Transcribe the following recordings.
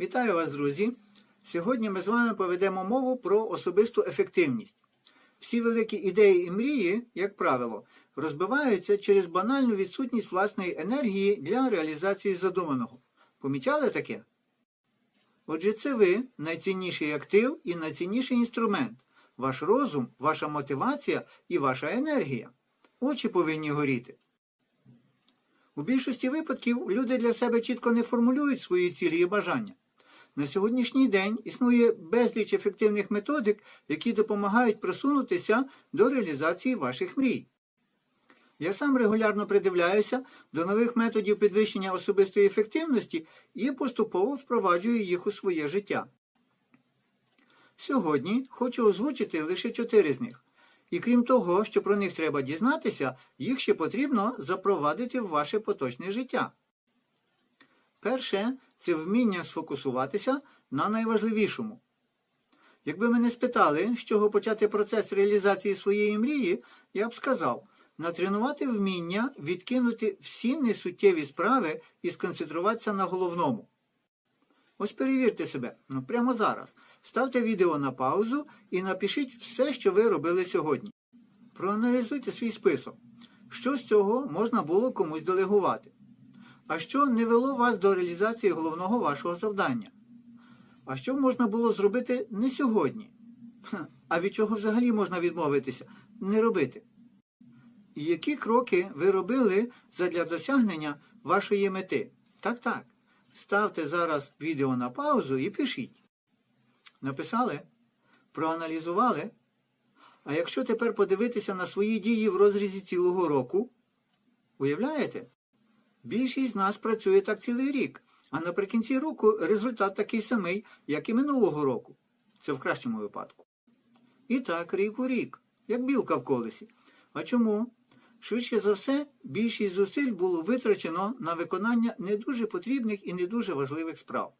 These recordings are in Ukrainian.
Вітаю вас, друзі! Сьогодні ми з вами поведемо мову про особисту ефективність. Всі великі ідеї і мрії, як правило, розбиваються через банальну відсутність власної енергії для реалізації задуманого. Помічали таке? Отже, це ви найцінніший актив і найцінніший інструмент. Ваш розум, ваша мотивація і ваша енергія. Очі повинні горіти. У більшості випадків люди для себе чітко не формулюють свої цілі і бажання. На сьогоднішній день існує безліч ефективних методик, які допомагають просунутися до реалізації ваших мрій. Я сам регулярно придивляюся до нових методів підвищення особистої ефективності і поступово впроваджую їх у своє життя. Сьогодні хочу озвучити лише чотири з них. І крім того, що про них треба дізнатися, їх ще потрібно запровадити в ваше поточне життя. Перше це вміння сфокусуватися на найважливішому. Якби мене спитали, з чого почати процес реалізації своєї мрії, я б сказав натренувати вміння відкинути всі несуттєві справи і сконцентруватися на головному. Ось перевірте себе, ну прямо зараз. Ставте відео на паузу і напишіть все, що ви робили сьогодні. Проаналізуйте свій список. Що з цього можна було комусь делегувати? А що не вело вас до реалізації головного вашого завдання? А що можна було зробити не сьогодні? А від чого взагалі можна відмовитися? Не робити. І які кроки ви робили задля досягнення вашої мети? Так, так. Ставте зараз відео на паузу і пишіть. Написали? Проаналізували? А якщо тепер подивитися на свої дії в розрізі цілого року, уявляєте? Більшість з нас працює так цілий рік, а наприкінці року результат такий самий, як і минулого року. Це в кращому випадку. І так, рік у рік, як білка в колесі. А чому? Швидше за все, більшість зусиль було витрачено на виконання не дуже потрібних і не дуже важливих справ.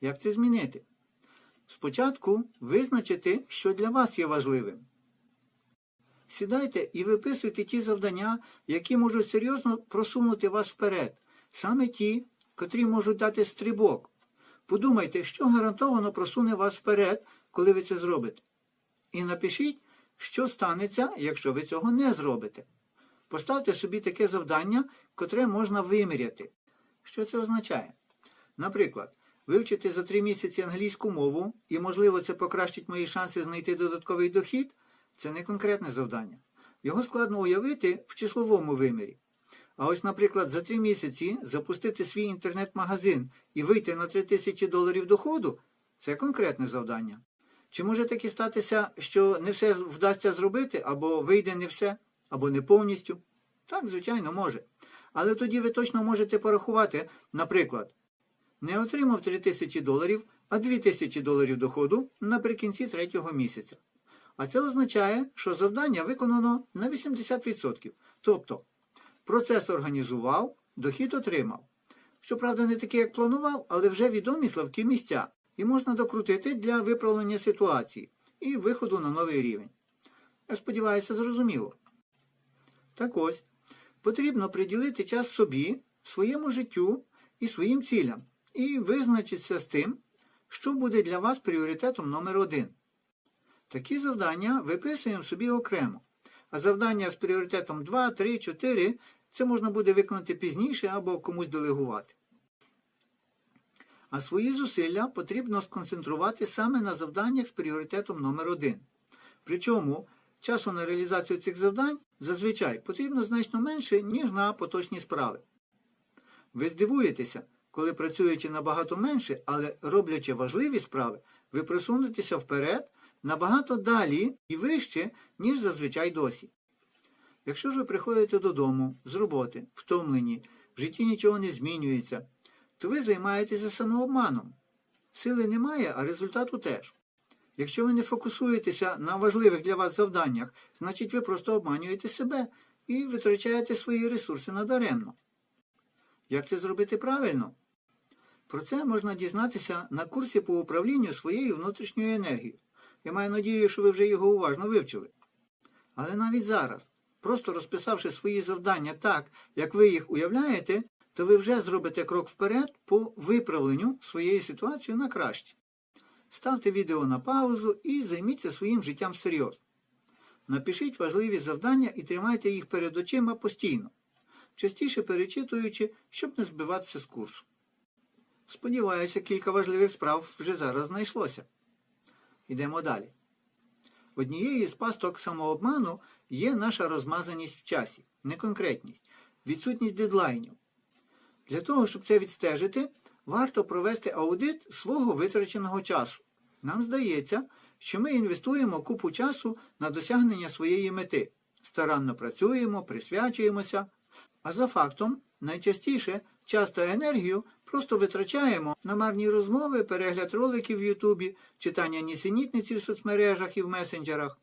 Як це змінити? Спочатку визначити, що для вас є важливим. Сідайте і виписуйте ті завдання, які можуть серйозно просунути вас вперед, саме ті, котрі можуть дати стрибок. Подумайте, що гарантовано просуне вас вперед, коли ви це зробите. І напишіть, що станеться, якщо ви цього не зробите. Поставте собі таке завдання, котре можна виміряти. Що це означає? Наприклад, вивчити за три місяці англійську мову, і, можливо, це покращить мої шанси знайти додатковий дохід. Це не конкретне завдання. Його складно уявити в числовому вимірі. А ось, наприклад, за три місяці запустити свій інтернет-магазин і вийти на 3 тисячі доларів доходу це конкретне завдання. Чи може таки статися, що не все вдасться зробити, або вийде не все, або не повністю? Так, звичайно, може. Але тоді ви точно можете порахувати, наприклад, не отримав 3 тисячі доларів, а 2 тисячі доларів доходу наприкінці третього місяця. А це означає, що завдання виконано на 80%. Тобто процес організував, дохід отримав. Щоправда, не такий, як планував, але вже відомі слабкі місця, і можна докрутити для виправлення ситуації і виходу на новий рівень. Я сподіваюся, зрозуміло. Так ось, потрібно приділити час собі, своєму життю і своїм цілям, і визначитися з тим, що буде для вас пріоритетом номер один. Такі завдання виписуємо собі окремо, а завдання з пріоритетом 2, 3, 4 це можна буде виконати пізніше або комусь делегувати. А свої зусилля потрібно сконцентрувати саме на завданнях з пріоритетом номер 1 Причому часу на реалізацію цих завдань зазвичай потрібно значно менше, ніж на поточні справи. Ви здивуєтеся, коли працюючи набагато менше, але роблячи важливі справи, ви просунетеся вперед набагато далі і вище, ніж зазвичай досі. Якщо ж ви приходите додому з роботи, втомлені, в житті нічого не змінюється, то ви займаєтеся самообманом. Сили немає, а результату теж. Якщо ви не фокусуєтеся на важливих для вас завданнях, значить ви просто обманюєте себе і витрачаєте свої ресурси надаремно. Як це зробити правильно? Про це можна дізнатися на курсі по управлінню своєю внутрішньою енергією. Я маю надію, що ви вже його уважно вивчили. Але навіть зараз, просто розписавши свої завдання так, як ви їх уявляєте, то ви вже зробите крок вперед по виправленню своєї ситуації на краще. Ставте відео на паузу і займіться своїм життям всерйоз. Напишіть важливі завдання і тримайте їх перед очима постійно, частіше перечитуючи, щоб не збиватися з курсу. Сподіваюся, кілька важливих справ вже зараз знайшлося. Йдемо далі. Однією з пасток самообману є наша розмазаність в часі, неконкретність, відсутність дедлайнів. Для того, щоб це відстежити, варто провести аудит свого витраченого часу. Нам здається, що ми інвестуємо купу часу на досягнення своєї мети, старанно працюємо, присвячуємося, а за фактом найчастіше час та енергію просто витрачаємо на марні розмови, перегляд роликів в Ютубі, читання нісенітниці в соцмережах і в месенджерах.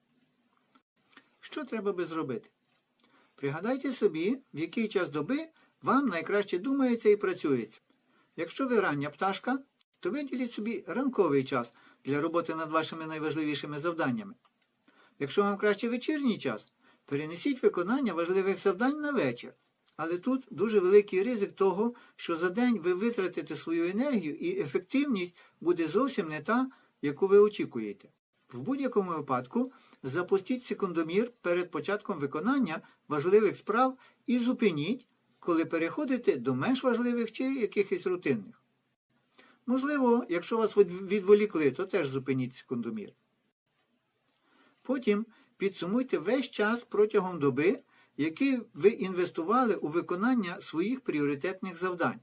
Що треба би зробити? Пригадайте собі, в який час доби вам найкраще думається і працюється. Якщо ви рання пташка, то виділіть собі ранковий час для роботи над вашими найважливішими завданнями. Якщо вам краще вечірній час, перенесіть виконання важливих завдань на вечір. Але тут дуже великий ризик того, що за день ви витратите свою енергію і ефективність буде зовсім не та, яку ви очікуєте. В будь-якому випадку запустіть секундомір перед початком виконання важливих справ і зупиніть, коли переходите до менш важливих чи якихось рутинних. Можливо, якщо вас відволікли, то теж зупиніть секундомір. Потім підсумуйте весь час протягом доби, який ви інвестували у виконання своїх пріоритетних завдань.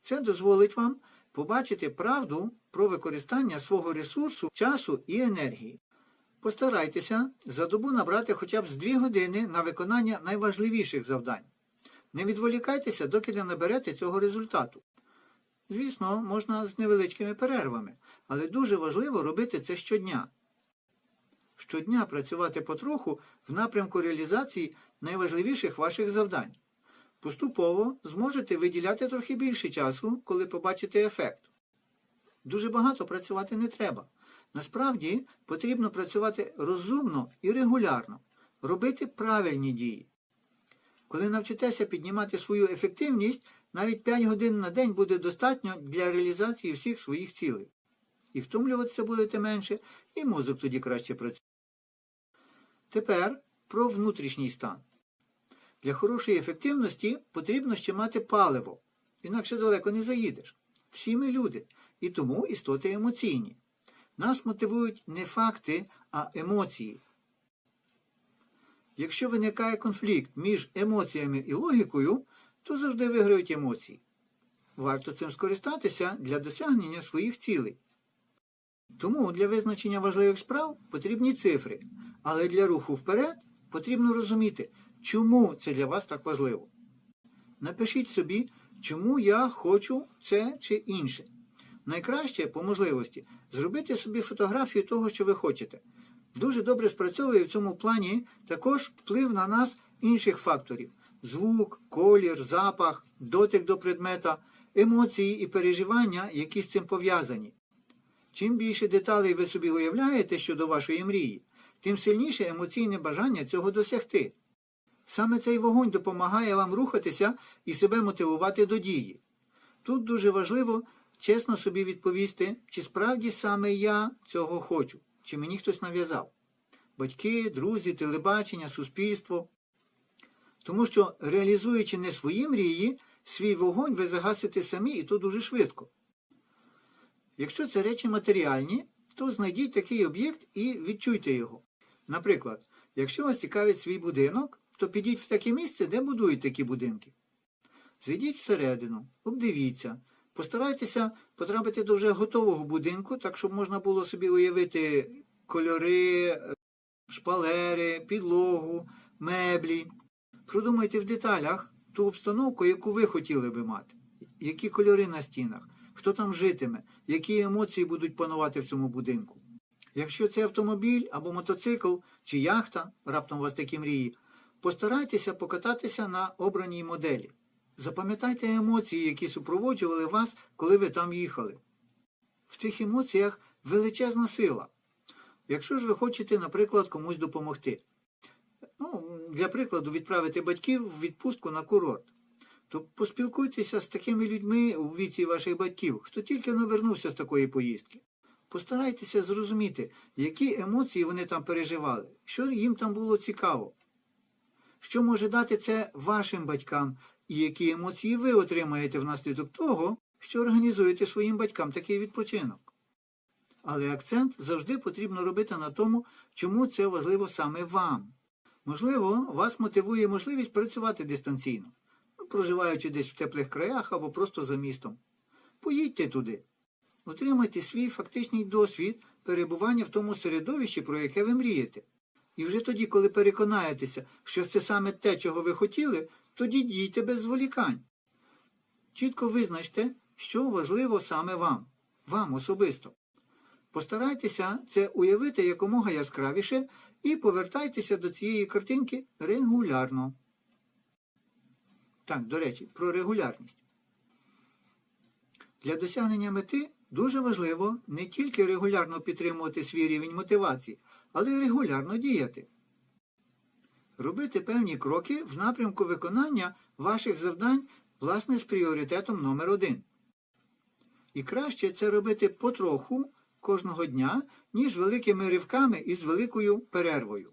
Це дозволить вам побачити правду про використання свого ресурсу, часу і енергії. Постарайтеся за добу набрати хоча б з 2 години на виконання найважливіших завдань. Не відволікайтеся, доки не наберете цього результату. Звісно, можна з невеличкими перервами, але дуже важливо робити це щодня. Щодня працювати потроху в напрямку реалізації найважливіших ваших завдань. Поступово зможете виділяти трохи більше часу, коли побачите ефект. Дуже багато працювати не треба. Насправді потрібно працювати розумно і регулярно, робити правильні дії. Коли навчитеся піднімати свою ефективність, навіть 5 годин на день буде достатньо для реалізації всіх своїх цілей. І втомлюватися будете менше, і мозок тоді краще працює. Тепер про внутрішній стан. Для хорошої ефективності потрібно ще мати паливо, інакше далеко не заїдеш. Всі ми люди, і тому істоти емоційні. Нас мотивують не факти, а емоції. Якщо виникає конфлікт між емоціями і логікою, то завжди виграють емоції. Варто цим скористатися для досягнення своїх цілей. Тому для визначення важливих справ потрібні цифри, але для руху вперед потрібно розуміти, чому це для вас так важливо. Напишіть собі, чому я хочу це чи інше. Найкраще, по можливості, зробити собі фотографію того, що ви хочете. Дуже добре спрацьовує в цьому плані також вплив на нас інших факторів звук, колір, запах, дотик до предмета, емоції і переживання, які з цим пов'язані. Чим більше деталей ви собі уявляєте щодо вашої мрії, тим сильніше емоційне бажання цього досягти. Саме цей вогонь допомагає вам рухатися і себе мотивувати до дії. Тут дуже важливо чесно собі відповісти, чи справді саме я цього хочу, чи мені хтось нав'язав. Батьки, друзі, телебачення, суспільство. Тому що, реалізуючи не свої мрії, свій вогонь ви загасите самі і то дуже швидко. Якщо це речі матеріальні, то знайдіть такий об'єкт і відчуйте його. Наприклад, якщо вас цікавить свій будинок, то підіть в таке місце, де будують такі будинки. Зайдіть всередину, обдивіться, постарайтеся потрапити до вже готового будинку, так щоб можна було собі уявити кольори, шпалери, підлогу, меблі. Продумайте в деталях ту обстановку, яку ви хотіли би мати, які кольори на стінах, хто там житиме, які емоції будуть панувати в цьому будинку. Якщо це автомобіль або мотоцикл чи яхта, раптом у вас такі мрії, постарайтеся покататися на обраній моделі. Запам'ятайте емоції, які супроводжували вас, коли ви там їхали. В тих емоціях величезна сила. Якщо ж ви хочете, наприклад, комусь допомогти. Ну, Для прикладу, відправити батьків в відпустку на курорт. То поспілкуйтеся з такими людьми у віці ваших батьків, хто тільки не вернувся з такої поїздки. Постарайтеся зрозуміти, які емоції вони там переживали, що їм там було цікаво. Що може дати це вашим батькам, і які емоції ви отримаєте внаслідок того, що організуєте своїм батькам такий відпочинок. Але акцент завжди потрібно робити на тому, чому це важливо саме вам. Можливо, вас мотивує можливість працювати дистанційно, проживаючи десь в теплих краях або просто за містом. Поїдьте туди. Отримайте свій фактичний досвід перебування в тому середовищі, про яке ви мрієте. І вже тоді, коли переконаєтеся, що це саме те, чого ви хотіли, тоді дійте без зволікань. Чітко визначте, що важливо саме вам, вам особисто. Постарайтеся це уявити якомога яскравіше і повертайтеся до цієї картинки регулярно. Так, до речі, про регулярність. Для досягнення мети дуже важливо не тільки регулярно підтримувати свій рівень мотивації, але й регулярно діяти. Робити певні кроки в напрямку виконання ваших завдань, власне, з пріоритетом номер один. І краще це робити потроху кожного дня, ніж великими ривками і з великою перервою.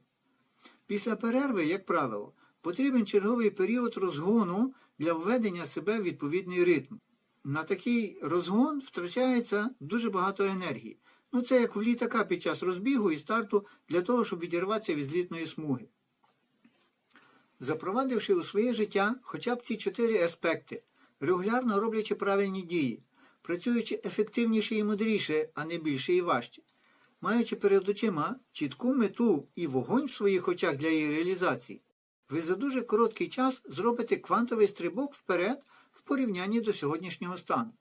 Після перерви, як правило, потрібен черговий період розгону для введення себе в відповідний ритм. На такий розгон втрачається дуже багато енергії. Ну це як в літака під час розбігу і старту для того, щоб відірватися від злітної смуги. Запровадивши у своє життя хоча б ці чотири аспекти, регулярно роблячи правильні дії, працюючи ефективніше і мудріше, а не більше і важче, маючи перед очима чітку мету і вогонь в своїх очах для її реалізації, ви за дуже короткий час зробите квантовий стрибок вперед в порівнянні до сьогоднішнього стану.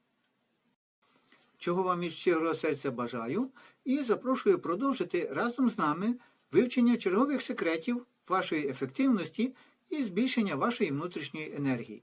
Чого вам із щирого серця бажаю і запрошую продовжити разом з нами вивчення чергових секретів вашої ефективності і збільшення вашої внутрішньої енергії.